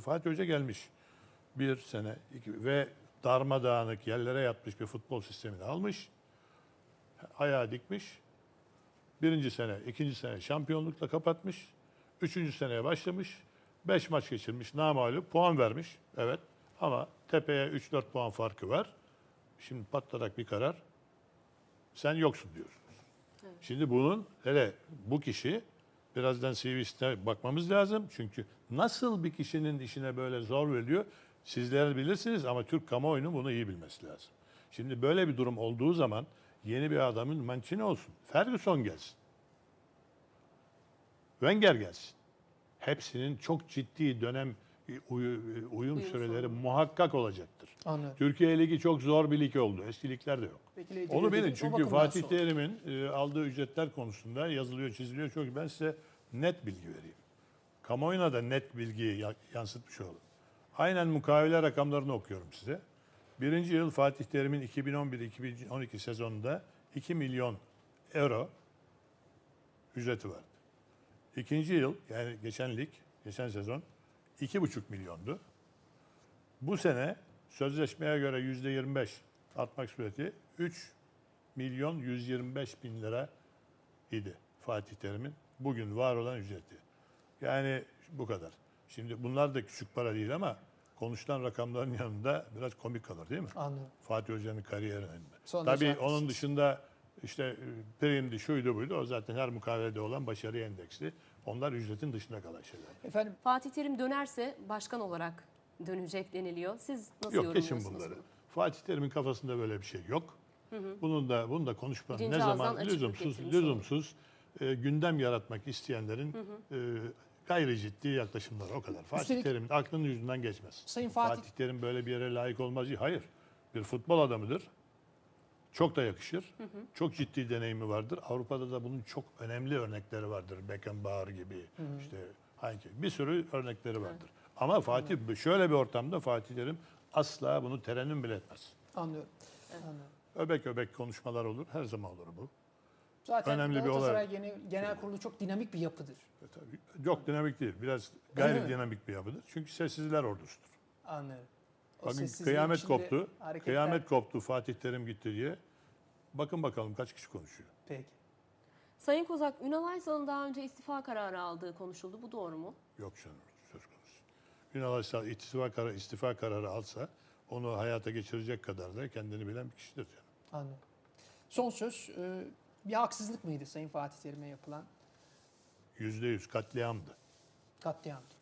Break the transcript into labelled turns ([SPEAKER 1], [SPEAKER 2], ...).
[SPEAKER 1] Fatih Hoca gelmiş. Bir sene iki, ve darmadağınık yerlere yatmış bir futbol sistemini almış. Ayağa dikmiş. Birinci sene, ikinci sene şampiyonlukla kapatmış. Üçüncü seneye başlamış. Beş maç geçirmiş. Namalup puan vermiş. Evet. Ama tepeye 3-4 puan farkı var. Şimdi patlarak bir karar. Sen yoksun diyorsunuz. Şimdi bunun hele bu kişi birazdan CV'sine bakmamız lazım. Çünkü nasıl bir kişinin işine böyle zor veriliyor sizler bilirsiniz ama Türk kamuoyunun bunu iyi bilmesi lazım. Şimdi böyle bir durum olduğu zaman yeni bir adamın Mancini olsun. Ferguson gelsin. Wenger gelsin. Hepsinin çok ciddi dönem uyu- uyum süreleri muhakkak olacaktır.
[SPEAKER 2] Anlıyorum.
[SPEAKER 1] Türkiye Ligi çok zor bir lig oldu. Eski ligler de yok.
[SPEAKER 2] Peki,
[SPEAKER 1] Onu bilin çünkü Fatih. Terim'in e, aldığı ücretler konusunda yazılıyor, çiziliyor çok. Ben size net bilgi vereyim. Kamuoyuna da net bilgiyi ya- yansıtmış olalım. Aynen mukavele rakamlarını okuyorum size. Birinci yıl Fatih Terim'in 2011-2012 sezonunda 2 milyon euro ücreti vardı. İkinci yıl yani geçen lig, geçen sezon 2,5 milyondu. Bu sene sözleşmeye göre yüzde 25 artmak sureti 3 milyon 125 bin lira idi Fatih Terim'in bugün var olan ücreti. Yani bu kadar. Şimdi bunlar da küçük para değil ama konuşulan rakamların yanında biraz komik kalır değil mi?
[SPEAKER 2] Anlıyorum.
[SPEAKER 1] Fatih Hoca'nın kariyerinde.
[SPEAKER 2] Son
[SPEAKER 1] Tabii onun dışında işte e, primdi, şuydu buydu. O zaten her mukavelede olan başarı endeksli. Onlar ücretin dışında kalan şeyler.
[SPEAKER 2] Efendim
[SPEAKER 3] Fatih Terim dönerse başkan olarak dönecek deniliyor. Siz nasıl
[SPEAKER 1] Yok geçin
[SPEAKER 3] yorumluyorsunuz
[SPEAKER 1] bunları.
[SPEAKER 3] bunu?
[SPEAKER 1] Fatih Terim'in kafasında böyle bir şey yok. Bunun da bunu da konuşmak ne zaman lüzumsuz lüzumsuz e, gündem yaratmak isteyenlerin e, gayri ciddi yaklaşımları o kadar. Fatih
[SPEAKER 2] Üstelik-
[SPEAKER 1] Terim'in aklının yüzünden geçmez.
[SPEAKER 2] Sayın Fatih-
[SPEAKER 1] Terim böyle bir yere layık olmaz. Hayır. Bir futbol adamıdır. Çok da yakışır. Çok ciddi deneyimi vardır. Avrupa'da da bunun çok önemli örnekleri vardır. Beckenbauer gibi işte hangi bir sürü örnekleri vardır. Ama Fatih şöyle bir ortamda Fatih Terim asla bunu terennüm bile etmez.
[SPEAKER 2] anlıyorum. Anlıyorum.
[SPEAKER 1] Öbek öbek konuşmalar olur. Her zaman olur bu.
[SPEAKER 2] Zaten
[SPEAKER 1] Önemli bir
[SPEAKER 2] Galatasaray Genel, Genel Kurulu çok dinamik bir yapıdır.
[SPEAKER 1] E tabii, yok dinamik değil. Biraz gayri dinamik bir yapıdır. Çünkü sessizler ordusudur.
[SPEAKER 2] Anlıyorum. O
[SPEAKER 1] Bakın kıyamet koptu.
[SPEAKER 2] hareketler-
[SPEAKER 1] Kıyamet koptu Fatih Terim gitti diye. Bakın bakalım kaç kişi konuşuyor.
[SPEAKER 2] Peki.
[SPEAKER 3] Sayın Kozak, Ünal Aysal'ın daha önce istifa kararı aldığı konuşuldu. Bu doğru mu?
[SPEAKER 1] Yok canım söz konusu. Ünal Aysal istifa, kararı, istifa kararı alsa onu hayata geçirecek kadar da kendini bilen bir kişidir. Yani.
[SPEAKER 2] Anlıyorum. Son söz. e, Bir haksızlık mıydı Sayın Fatih Terim'e yapılan
[SPEAKER 1] Yüzde yüz katliamdı.
[SPEAKER 2] katliamdı?